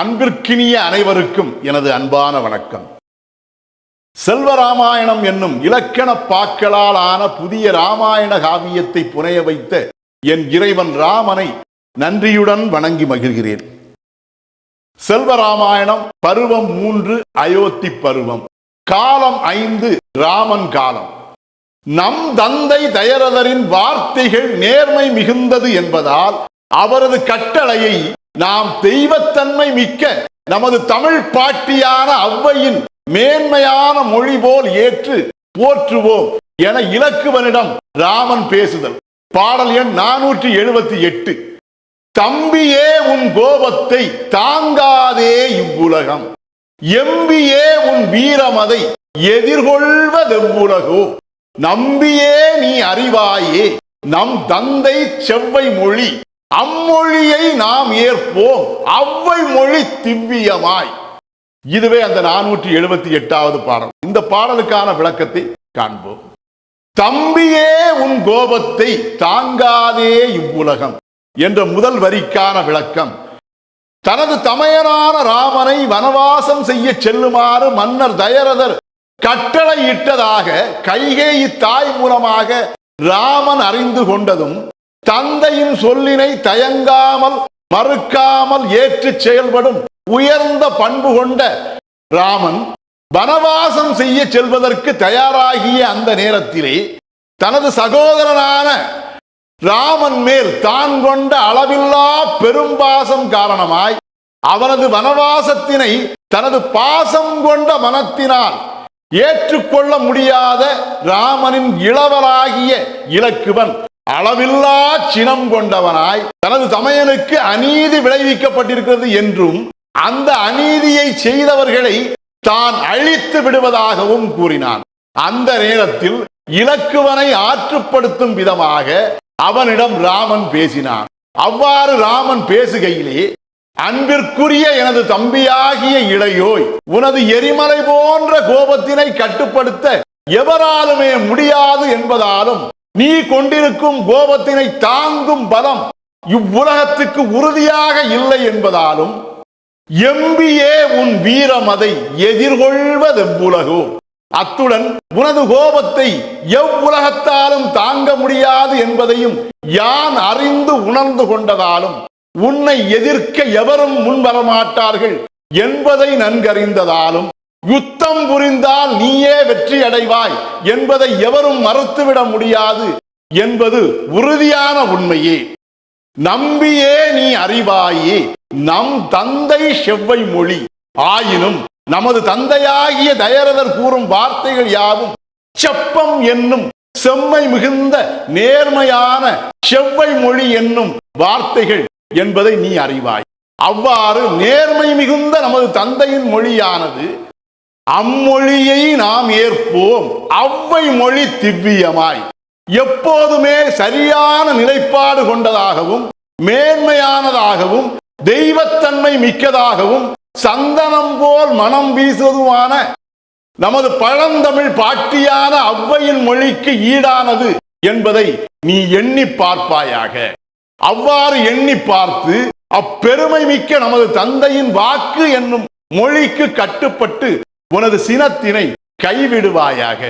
அன்பிற்கினிய அனைவருக்கும் எனது அன்பான வணக்கம். செல்வராமாயணம் என்னும் இலக்கண பாக்களால் ஆன புதிய ராமாயண காவியத்தை புனைய வைத்த என் இறைவன் ராமனை நன்றியுடன் வணங்கி மகிழ்கிறேன். செல்வராமாயணம் பருவம் மூன்று அயோத்தி பருவம். காலம் ஐந்து ராமன் காலம். நம் தந்தை தயரதரின் வார்த்தைகள் நேர்மை மிகுந்தது என்பதால் அவரது கட்டளையை நாம் தெய்வத்தன்மை மிக்க நமது தமிழ் பாட்டியான அவ்வையின் மேன்மையான மொழி போல் ஏற்று போற்றுவோம் என இலக்குவனிடம் ராமன் பேசுதல். பாடல் எண் நானூற்றி எழுபத்தி எட்டு. தம்பியே உன் கோபத்தை தாங்காதே இவ்வுலகம். எம்பியே உன் வீரமதை எதிர்கொள்வதெவ்வுலகோ? நம்பியே நீ அறிவாயே. நம் தந்தை செவ்வை மொழி அம்மொழியை நாம் ஏற்போம். அவ்வை மொழி திவ்வியமாய். இதுவே அந்த நானூற்றி எழுபத்தி எட்டாவது பாடல். இந்த பாடலுக்கான விளக்கத்தை காண்போம். தம்பியே உன் கோபத்தை தாங்காதே இவ்வுலகம் என்ற முதல் வரிக்கான விளக்கம். தனது தமையனான ராமனை வனவாசம் செய்ய செல்லுமாறு மன்னர் தயரதர் கட்டளையிட்டதாக கைகேயி தாய் மூலமாக ராமன் அறிந்து கொண்டதும் தந்தையின் சொல்லினை தயங்காமல் மறுக்காமல் ஏற்று செயல்படும் உயர்ந்த பண்பு கொண்ட ராமன் வனவாசம் செய்ய செல்வதற்கு தயாராகிய அந்த நேரத்திலே தனது சகோதரனான ராமன் மேல் தான் கொண்ட அளவில்லா பெரும்பாசம் காரணமாய் அவனது வனவாசத்தினை தனது பாசம் கொண்ட மனத்தினால் ஏற்றுக்கொள்ள முடியாத ராமனின் இளவராகிய இலக்குவன் அளவில்லா சினம் கொண்டவனாய் தனது தமையனுக்கு அநீதி விளைவிக்கப்பட்டிருக்கிறது என்றும் அந்த அநீதியை செய்தவர்களை தான் அழித்து விடுவதாகவும் கூறினான். அந்த நேரத்தில் இலக்குவனை ஆற்றுப்படுத்தும் விதமாக அவனிடம் ராமன் பேசினான். அவ்வாறு ராமன் பேசுகையிலே அன்பிற்குரிய எனது தம்பியாகிய இளையோய் உனது எரிமலை போன்ற கோபத்தினை கட்டுப்படுத்த எவராலுமே முடியாது என்பதாலும் நீ கொண்டிருக்கும் கோபத்தினை தாங்கும் பலம் இவ்வுலகத்துக்கு உறுதியாக இல்லை என்பதாலும் எம்பியே உன் வீரமதை எதிர்கொள்வதெவ்வுலகு அத்துடன் உனது கோபத்தை எவ்வுலகத்தாலும் தாங்க முடியாது என்பதையும் யான் அறிந்து உணர்ந்து கொண்டதாலும் உன்னை எதிர்க்க எவரும் முன்வரமாட்டார்கள் என்பதை நன்கறிந்ததாலும் யுத்தம் புரிந்தால் நீயே வெற்றி அடைவாய் என்பதை எவரும் மறுத்துவிட முடியாது என்பது உறுதியான உண்மையே. நம்பியே நீ அறிவாயே நம் தந்தை செவ்வை மொழி. ஆயினும் நமது தந்தையாகிய தயரதர் கூறும் வார்த்தைகள் யாவும் செப்பம் என்னும் செம்மை மிகுந்த நேர்மையான செவ்வை மொழி என்னும் வார்த்தைகள் என்பதை நீ அறிவாய். அவ்வாறு நேர்மை மிகுந்த நமது தந்தையின் மொழியானது அம்மொழியை நாம் ஏற்போம். அவ்வை மொழி திவ்வியமாய். எப்போதுமே சரியான நிலைப்பாடு கொண்டதாகவும் மேன்மையானதாகவும் தெய்வத்தன்மை மிக்கதாகவும் சந்தனம் போல் மனம் வீசுவதுமான நமது பழந்தமிழ் பாட்டியான அவ்வையின் மொழிக்கு ஈடானது என்பதை நீ எண்ணி பார்ப்பாயாக. அவ்வாறு எண்ணி பார்த்து அப்பெருமை மிக்க நமது தந்தையின் வாக்கு என்னும் மொழிக்கு கட்டுப்பட்டு உனது சினத்தினை கைவிடுவாயாக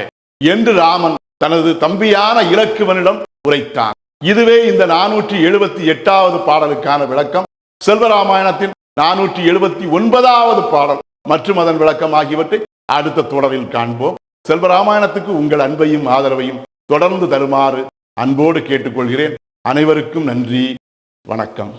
என்று ராமன் தனது தம்பியான இலக்குவனிடம் உரைத்தான். இதுவே இந்த நானூற்றி எழுபத்தி எட்டாவது பாடலுக்கான விளக்கம். செல்வராமாயணத்தின் நானூற்றி எழுபத்தி ஒன்பதாவது பாடல் மற்றும் அதன் விளக்கம் ஆகியவற்றை அடுத்த தொடரில் காண்போம். செல்வராமாயணத்துக்கு உங்கள் அன்பையும் ஆதரவையும் தொடர்ந்து தருமாறு அன்போடு கேட்டுக்கொள்கிறேன். அனைவருக்கும் நன்றி. வணக்கம்.